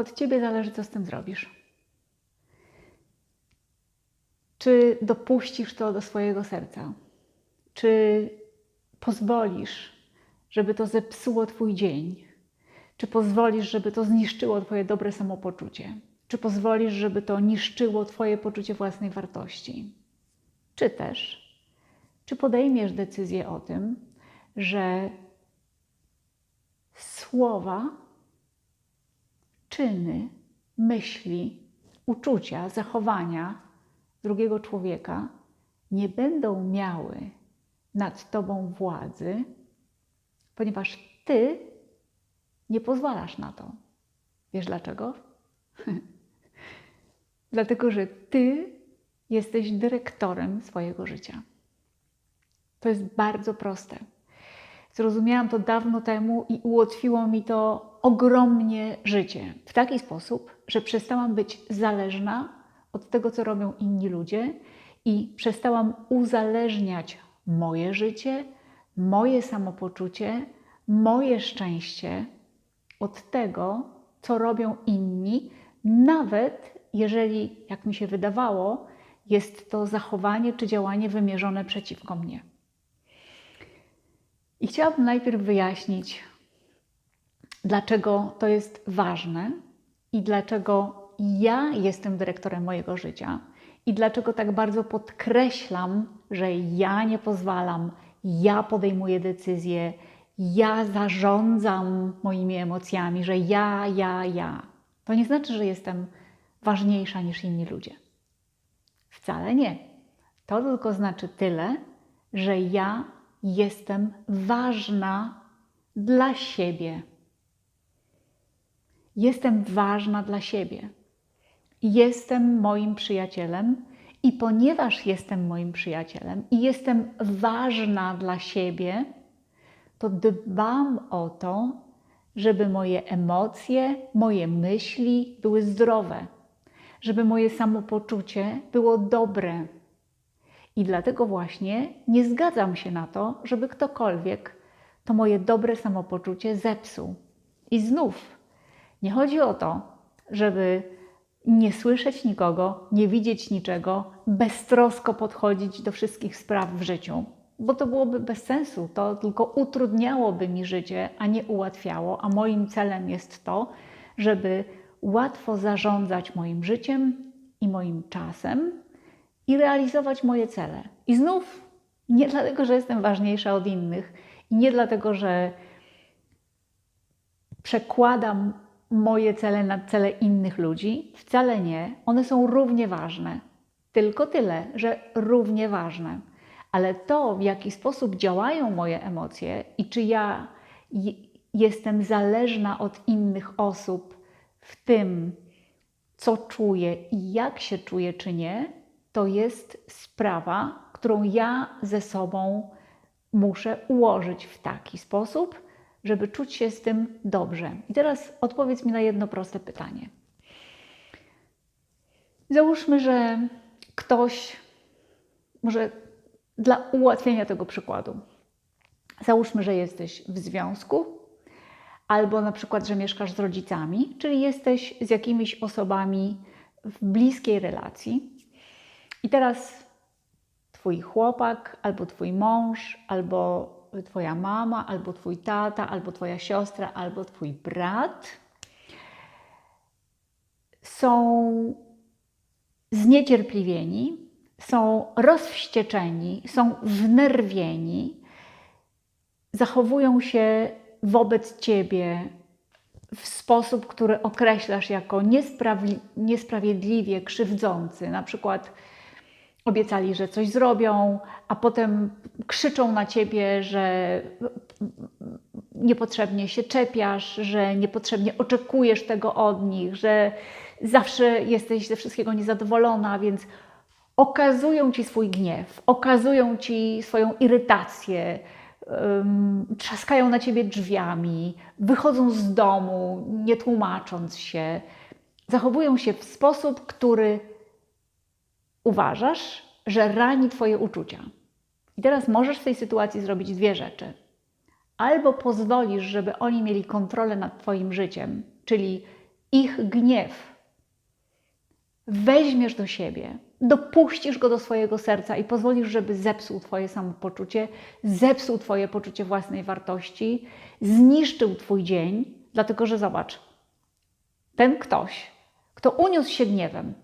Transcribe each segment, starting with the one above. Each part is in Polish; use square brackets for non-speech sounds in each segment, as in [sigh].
Od ciebie zależy, co z tym zrobisz. Czy dopuścisz to do swojego serca? Czy pozwolisz, żeby to zepsuło Twój dzień? Czy pozwolisz, żeby to zniszczyło Twoje dobre samopoczucie? Czy pozwolisz, żeby to niszczyło Twoje poczucie własnej wartości? Czy też, czy podejmiesz decyzję o tym, że słowa, czyny, myśli, uczucia, zachowania drugiego człowieka nie będą miały nad Tobą władzy, ponieważ Ty nie pozwalasz na to. Wiesz dlaczego? [laughs] Dlatego, że Ty jesteś dyrektorem swojego życia. To jest bardzo proste. Zrozumiałam to dawno temu i ułatwiło mi to ogromnie życie. W taki sposób, że przestałam być zależna od tego, co robią inni ludzie i przestałam uzależniać moje życie, moje samopoczucie, moje szczęście od tego, co robią inni, nawet jeżeli, jak mi się wydawało, jest to zachowanie czy działanie wymierzone przeciwko mnie. I chciałabym najpierw wyjaśnić, dlaczego to jest ważne i dlaczego ja jestem dyrektorem mojego życia i dlaczego tak bardzo podkreślam, że ja nie pozwalam, ja podejmuję decyzje, ja zarządzam moimi emocjami, że ja, ja, ja. To nie znaczy, że jestem ważniejsza niż inni ludzie. Wcale nie. To tylko znaczy tyle, że ja jestem ważna dla siebie. Jestem ważna dla siebie. Jestem moim przyjacielem i ponieważ jestem moim przyjacielem i jestem ważna dla siebie, to dbam o to, żeby moje emocje, moje myśli były zdrowe, żeby moje samopoczucie było dobre. I dlatego właśnie nie zgadzam się na to, żeby ktokolwiek to moje dobre samopoczucie zepsuł. I znów nie chodzi o to, żeby nie słyszeć nikogo, nie widzieć niczego, beztrosko podchodzić do wszystkich spraw w życiu, bo to byłoby bez sensu. To tylko utrudniałoby mi życie, a nie ułatwiało. A moim celem jest to, żeby łatwo zarządzać moim życiem i moim czasem i realizować moje cele. I znów nie dlatego, że jestem ważniejsza od innych i nie dlatego, że przekładam moje cele na cele innych ludzi? Wcale nie. One są równie ważne. Tylko tyle, że równie ważne. Ale to, w jaki sposób działają moje emocje i czy ja jestem zależna od innych osób w tym, co czuję i jak się czuję, czy nie, to jest sprawa, którą ja ze sobą muszę ułożyć w taki sposób, żeby czuć się z tym dobrze. I teraz odpowiedz mi na jedno proste pytanie. Załóżmy, że ktoś, może dla ułatwienia tego przykładu, załóżmy, że jesteś w związku, albo na przykład, że mieszkasz z rodzicami, czyli jesteś z jakimiś osobami w bliskiej relacji. I teraz Twój chłopak, albo Twój mąż, albo Twoja mama, albo Twój tata, albo Twoja siostra, albo Twój brat są zniecierpliwieni, są rozwścieczeni, są wnerwieni, zachowują się wobec Ciebie w sposób, który określasz jako niesprawiedliwie krzywdzący, na przykład obiecali, że coś zrobią, a potem krzyczą na ciebie, że niepotrzebnie się czepiasz, że niepotrzebnie oczekujesz tego od nich, że zawsze jesteś ze wszystkiego niezadowolona, więc okazują ci swój gniew, okazują ci swoją irytację, trzaskają na ciebie drzwiami, wychodzą z domu, nie tłumacząc się, zachowują się w sposób, który uważasz, że rani Twoje uczucia. I teraz możesz w tej sytuacji zrobić dwie rzeczy. Albo pozwolisz, żeby oni mieli kontrolę nad Twoim życiem, czyli ich gniew weźmiesz do siebie, dopuścisz go do swojego serca i pozwolisz, żeby zepsuł Twoje samopoczucie, zepsuł Twoje poczucie własnej wartości, zniszczył Twój dzień, dlatego że zobacz, ten ktoś, kto uniósł się gniewem,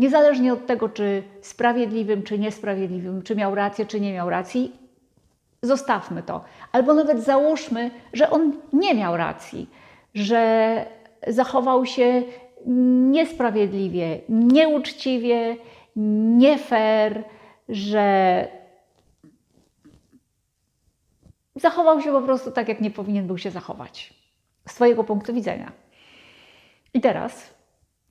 niezależnie od tego, czy sprawiedliwym, czy niesprawiedliwym, czy miał rację, czy nie miał racji, zostawmy to. Albo nawet załóżmy, że on nie miał racji, że zachował się niesprawiedliwie, nieuczciwie, nie fair, że zachował się po prostu tak, jak nie powinien był się zachować z Twojego punktu widzenia. I teraz,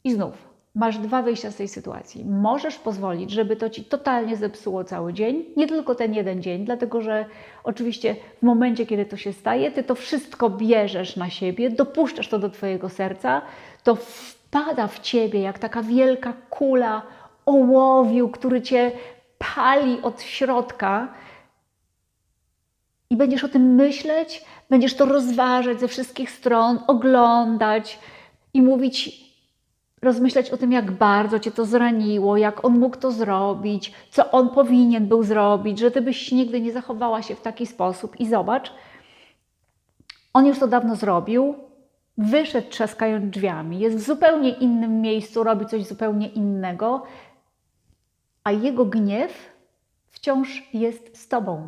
i znów, masz dwa wyjścia z tej sytuacji. Możesz pozwolić, żeby to ci totalnie zepsuło cały dzień, nie tylko ten jeden dzień, dlatego że oczywiście w momencie, kiedy to się staje, ty to wszystko bierzesz na siebie, dopuszczasz to do Twojego serca, to wpada w ciebie jak taka wielka kula ołowiu, który cię pali od środka. I będziesz o tym myśleć, będziesz to rozważać ze wszystkich stron, oglądać i mówić, rozmyślać o tym, jak bardzo cię to zraniło, jak on mógł to zrobić, co on powinien był zrobić, że ty byś nigdy nie zachowała się w taki sposób. I zobacz, on już to dawno zrobił, wyszedł trzaskając drzwiami, jest w zupełnie innym miejscu, robi coś zupełnie innego, a jego gniew wciąż jest z tobą.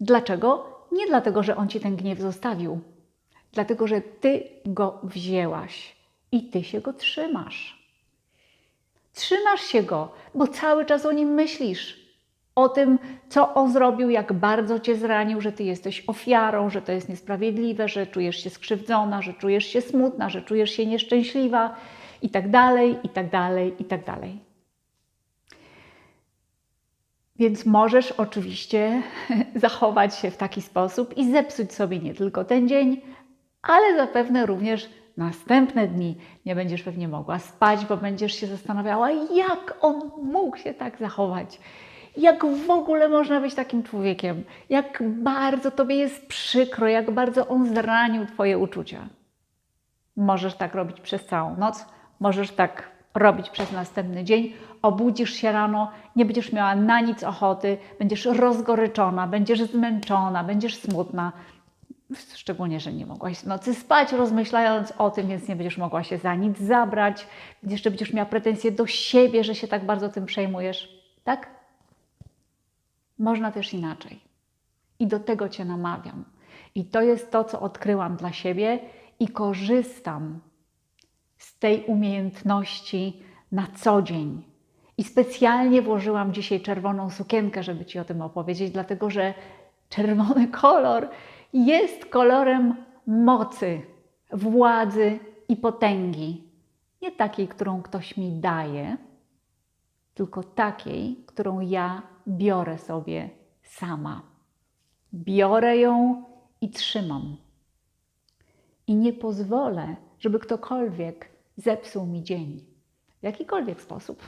Dlaczego? Nie dlatego, że on ci ten gniew zostawił, dlatego, że ty go wzięłaś i ty się go trzymasz. Trzymasz się go, bo cały czas o nim myślisz o tym, co on zrobił, jak bardzo cię zranił, że ty jesteś ofiarą, że to jest niesprawiedliwe, że czujesz się skrzywdzona, że czujesz się smutna, że czujesz się nieszczęśliwa i tak dalej, i tak dalej, i tak dalej. Więc możesz oczywiście [laughs] zachować się w taki sposób i zepsuć sobie nie tylko ten dzień, ale zapewne również następne dni. Nie będziesz pewnie mogła spać, bo będziesz się zastanawiała, jak on mógł się tak zachować jak w ogóle można być takim człowiekiem? Jak bardzo Tobie jest przykro, jak bardzo on zranił Twoje uczucia. Możesz tak robić przez całą noc, możesz tak robić przez następny dzień. Obudzisz się rano, nie będziesz miała na nic ochoty, będziesz rozgoryczona, będziesz zmęczona, będziesz smutna. Szczególnie, że nie mogłaś w nocy spać, rozmyślając o tym, więc nie będziesz mogła się za nic zabrać. Jeszcze będziesz miała pretensje do siebie, że się tak bardzo tym przejmujesz. Tak? Można też inaczej. I do tego Cię namawiam. I to jest to, co odkryłam dla siebie i korzystam z tej umiejętności na co dzień. I specjalnie włożyłam dzisiaj czerwoną sukienkę, żeby Ci o tym opowiedzieć, dlatego że czerwony kolor jest kolorem mocy, władzy i potęgi. Nie takiej, którą ktoś mi daje, tylko takiej, którą ja biorę sobie sama. Biorę ją i trzymam. I nie pozwolę, żeby ktokolwiek zepsuł mi dzień w jakikolwiek sposób.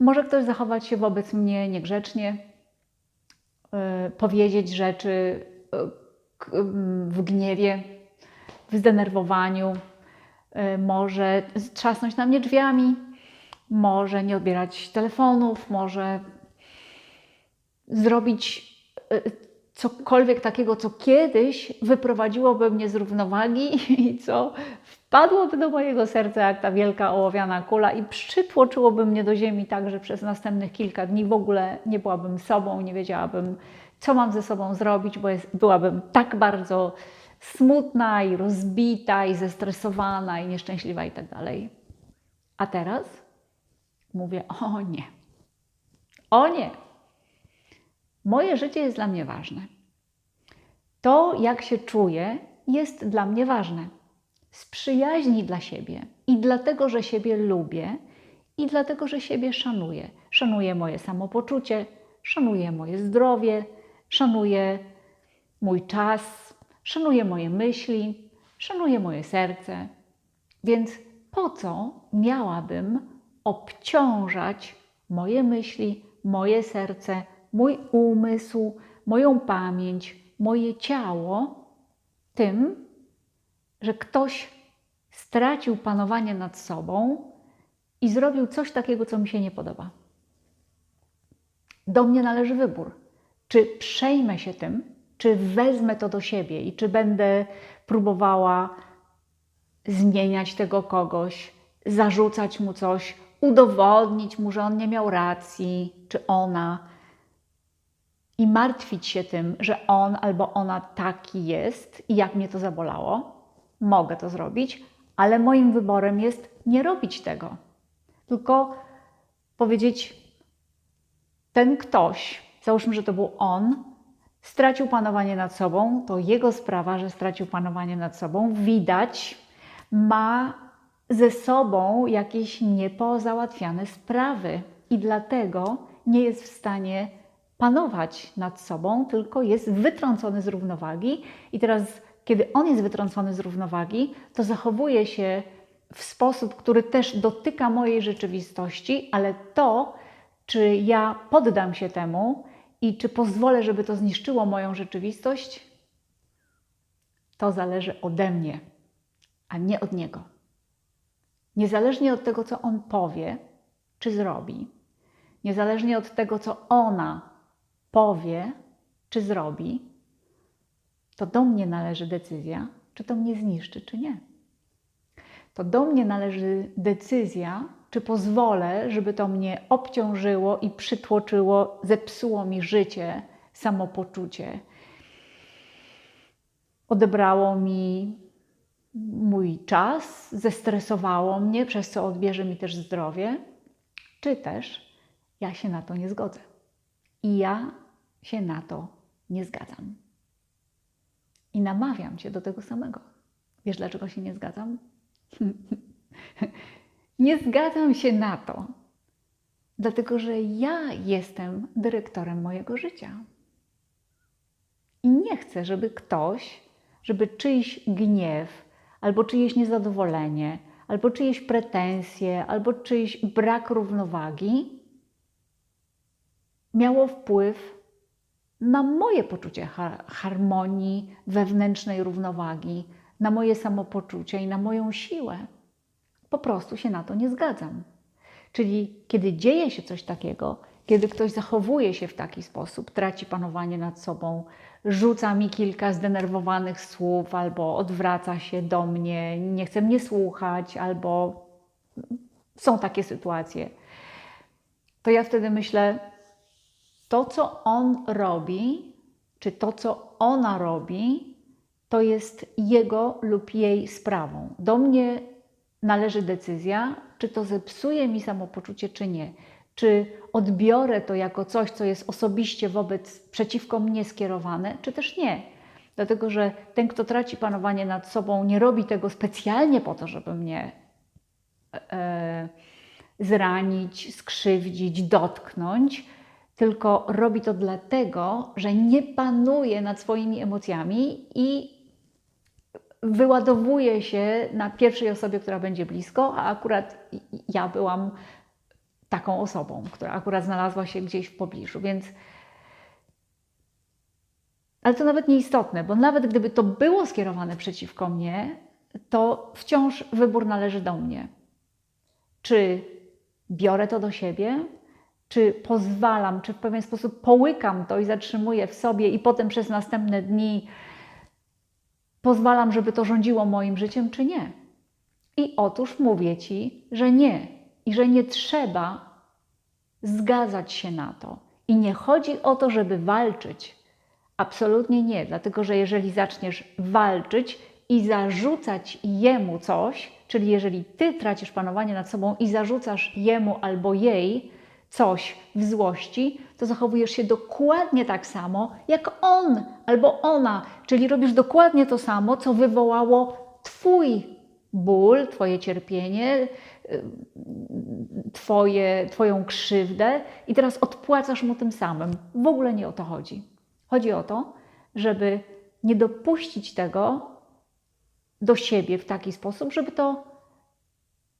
Może ktoś zachować się wobec mnie niegrzecznie, powiedzieć rzeczy yy, w gniewie, w zdenerwowaniu, yy, może trzasnąć na mnie drzwiami, może nie odbierać telefonów, może zrobić cokolwiek takiego, co kiedyś wyprowadziłoby mnie z równowagi [laughs] i co wpadłoby do mojego serca jak ta wielka ołowiana kula i przytłoczyłoby mnie do ziemi tak, że przez następnych kilka dni w ogóle nie byłabym sobą, nie wiedziałabym, co mam ze sobą zrobić, bo jest, byłabym tak bardzo smutna i rozbita i zestresowana i nieszczęśliwa i tak dalej. A teraz mówię: O nie, o nie. Moje życie jest dla mnie ważne. To, jak się czuję, jest dla mnie ważne. Z przyjaźni dla siebie i dlatego, że siebie lubię i dlatego, że siebie szanuję. Szanuję moje samopoczucie, szanuję moje zdrowie, szanuję mój czas, szanuję moje myśli, szanuję moje serce. Więc po co miałabym obciążać moje myśli, moje serce, mój umysł, moją pamięć, moje ciało tym, że ktoś stracił panowanie nad sobą i zrobił coś takiego, co mi się nie podoba. Do mnie należy wybór. Czy przejmę się tym, czy wezmę to do siebie i czy będę próbowała zmieniać tego kogoś, zarzucać mu coś, udowodnić mu, że on nie miał racji, czy ona, i martwić się tym, że on albo ona taki jest i jak mnie to zabolało. Mogę to zrobić, ale moim wyborem jest nie robić tego, tylko powiedzieć: ten ktoś, załóżmy, że to był on, stracił panowanie nad sobą, to jego sprawa, że stracił panowanie nad sobą. Widać, ma ze sobą jakieś niepozałatwiane sprawy i dlatego nie jest w stanie panować nad sobą, tylko jest wytrącony z równowagi. I teraz, kiedy on jest wytrącony z równowagi, to zachowuje się w sposób, który też dotyka mojej rzeczywistości, ale to, czy ja poddam się temu i czy pozwolę, żeby to zniszczyło moją rzeczywistość, to zależy ode mnie, a nie od niego. Niezależnie od tego, co on powie czy zrobi, niezależnie od tego, co ona powie czy zrobi, to do mnie należy decyzja, czy to mnie zniszczy, czy nie. To do mnie należy decyzja, czy pozwolę, żeby to mnie obciążyło i przytłoczyło, zepsuło mi życie, samopoczucie. Odebrało mi mój czas, zestresowało mnie, przez co odbierze mi też zdrowie, czy też ja się na to nie zgodzę. I ja się na to nie zgadzam. I namawiam cię do tego samego. Wiesz, dlaczego się nie zgadzam? [laughs] nie zgadzam się na to, dlatego że ja jestem dyrektorem mojego życia. I nie chcę, żeby ktoś, żeby czyjś gniew, albo czyjeś niezadowolenie, albo czyjeś pretensje, albo czyjś brak równowagi miało wpływ na moje poczucie harmonii, wewnętrznej równowagi, na moje samopoczucie i na moją siłę. Po prostu się na to nie zgadzam. Czyli kiedy dzieje się coś takiego, kiedy ktoś zachowuje się w taki sposób, traci panowanie nad sobą, rzuca mi kilka zdenerwowanych słów, albo odwraca się do mnie, nie chce mnie słuchać, albo są takie sytuacje, to ja wtedy myślę, to, co on robi, czy to, co ona robi, to jest jego lub jej sprawą. Do mnie należy decyzja, czy to zepsuje mi samopoczucie, czy nie. Czy odbiorę to jako coś, co jest osobiście wobec, przeciwko mnie skierowane, czy też nie. Dlatego, że ten, kto traci panowanie nad sobą, nie robi tego specjalnie po to, żeby mnie e, zranić, skrzywdzić, dotknąć, tylko robi to dlatego, że nie panuje nad swoimi emocjami i wyładowuje się na pierwszej osobie, która będzie blisko, a akurat ja byłam taką osobą, która akurat znalazła się gdzieś w pobliżu, więc. Ale to nawet nieistotne, bo nawet gdyby to było skierowane przeciwko mnie, to wciąż wybór należy do mnie. Czy biorę to do siebie, czy pozwalam, czy w pewien sposób połykam to i zatrzymuję w sobie, i potem przez następne dni pozwalam, żeby to rządziło moim życiem, czy nie. I otóż mówię ci, że nie, i że nie trzeba zgadzać się na to. I nie chodzi o to, żeby walczyć. Absolutnie nie, dlatego że jeżeli zaczniesz walczyć i zarzucać jemu coś, czyli jeżeli ty tracisz panowanie nad sobą i zarzucasz jemu albo jej, coś w złości, to zachowujesz się dokładnie tak samo jak on albo ona, czyli robisz dokładnie to samo, co wywołało Twój ból, Twoje cierpienie, y, twoje, Twoją krzywdę i teraz odpłacasz mu tym samym. W ogóle nie o to chodzi. Chodzi o to, żeby nie dopuścić tego do siebie w taki sposób, żeby to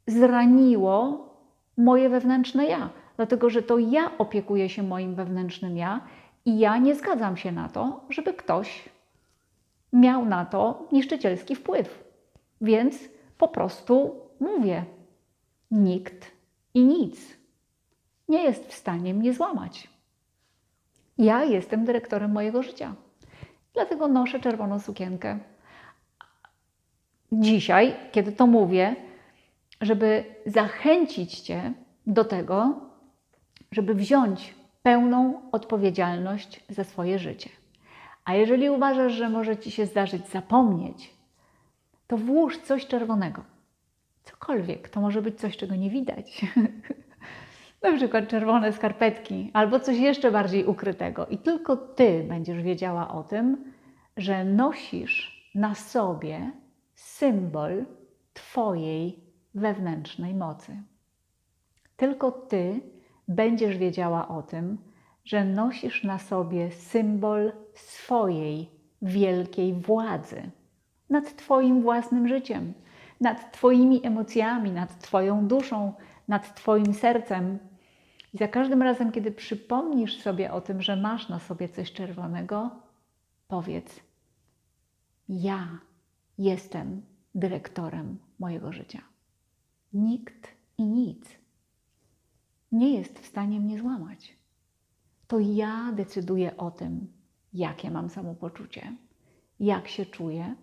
zraniło moje wewnętrzne ja dlatego że to ja opiekuję się moim wewnętrznym ja i ja nie zgadzam się na to, żeby ktoś miał na to niszczycielski wpływ. Więc po prostu mówię: nikt i nic nie jest w stanie mnie złamać. Ja jestem dyrektorem mojego życia. Dlatego noszę czerwoną sukienkę. Dzisiaj, kiedy to mówię, żeby zachęcić Cię do tego, żeby wziąć pełną odpowiedzialność za swoje życie. A jeżeli uważasz, że może Ci się zdarzyć zapomnieć, to włóż coś czerwonego. Cokolwiek, to może być coś, czego nie widać. [laughs] Na przykład czerwone skarpetki albo coś jeszcze bardziej ukrytego. I tylko Ty będziesz wiedziała o tym, że nosisz na sobie symbol Twojej wewnętrznej mocy. Tylko Ty będziesz wiedziała o tym, że nosisz na sobie symbol swojej wielkiej władzy nad Twoim własnym życiem, nad Twoimi emocjami, nad Twoją duszą, nad Twoim sercem. I za każdym razem, kiedy przypomnisz sobie o tym, że masz na sobie coś czerwonego, powiedz: Ja jestem dyrektorem mojego życia. Nikt i nic nie jest w stanie mnie złamać. To ja decyduję o tym, jakie mam samopoczucie, jak się czuję,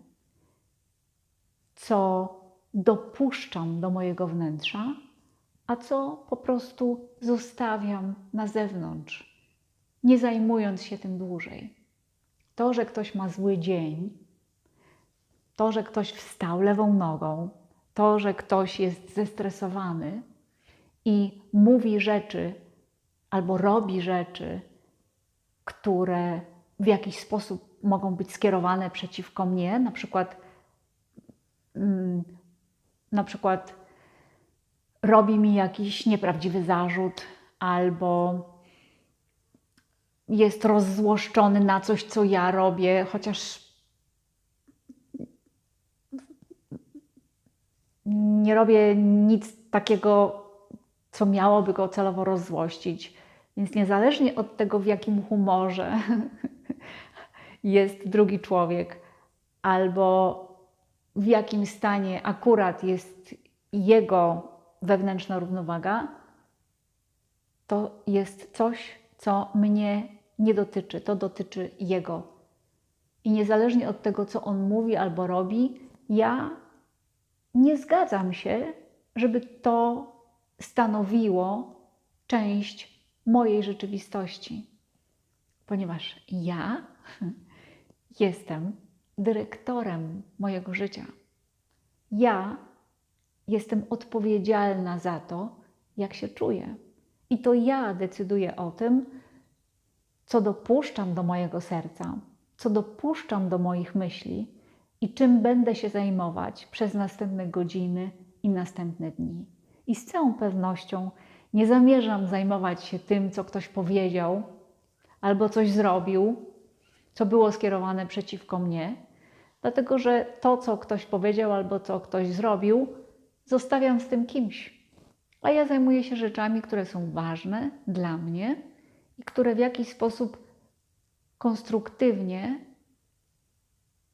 co dopuszczam do mojego wnętrza, a co po prostu zostawiam na zewnątrz, nie zajmując się tym dłużej. To, że ktoś ma zły dzień, to, że ktoś wstał lewą nogą, to, że ktoś jest zestresowany i mówi rzeczy albo robi rzeczy, które w jakiś sposób mogą być skierowane przeciwko mnie, na przykład, mm, na przykład robi mi jakiś nieprawdziwy zarzut albo jest rozzłoszczony na coś, co ja robię, chociaż nie robię nic takiego, co miałoby go celowo rozzłościć. Więc niezależnie od tego, w jakim humorze [laughs] jest drugi człowiek, albo w jakim stanie akurat jest jego wewnętrzna równowaga, to jest coś, co mnie nie dotyczy, to dotyczy jego. I niezależnie od tego, co on mówi albo robi, ja nie zgadzam się, żeby to stanowiło część mojej rzeczywistości, ponieważ ja [laughs] jestem dyrektorem mojego życia. Ja jestem odpowiedzialna za to, jak się czuję. I to ja decyduję o tym, co dopuszczam do mojego serca, co dopuszczam do moich myśli i czym będę się zajmować przez następne godziny i następne dni. I z całą pewnością nie zamierzam zajmować się tym, co ktoś powiedział albo coś zrobił, co było skierowane przeciwko mnie, dlatego że to, co ktoś powiedział albo co ktoś zrobił, zostawiam z tym kimś. A ja zajmuję się rzeczami, które są ważne dla mnie i które w jakiś sposób konstruktywnie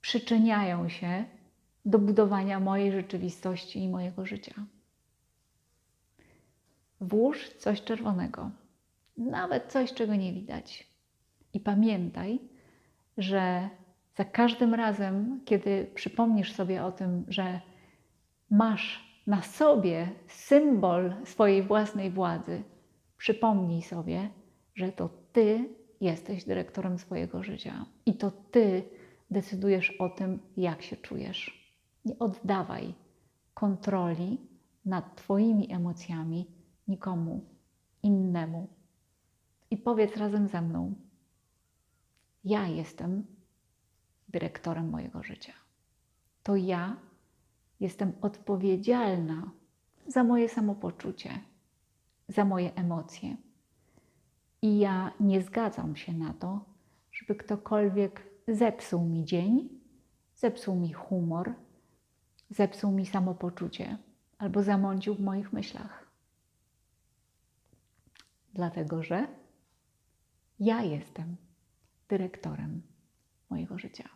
przyczyniają się do budowania mojej rzeczywistości i mojego życia. Włóż coś czerwonego, nawet coś, czego nie widać. I pamiętaj, że za każdym razem, kiedy przypomnisz sobie o tym, że masz na sobie symbol swojej własnej władzy, przypomnij sobie, że to ty jesteś dyrektorem swojego życia i to ty decydujesz o tym, jak się czujesz. Nie oddawaj kontroli nad Twoimi emocjami nikomu innemu. I powiedz razem ze mną: Ja jestem dyrektorem mojego życia. To ja jestem odpowiedzialna za moje samopoczucie, za moje emocje. I ja nie zgadzam się na to, żeby ktokolwiek zepsuł mi dzień, zepsuł mi humor, zepsuł mi samopoczucie albo zamącił w moich myślach. Dlatego, że ja jestem dyrektorem mojego życia.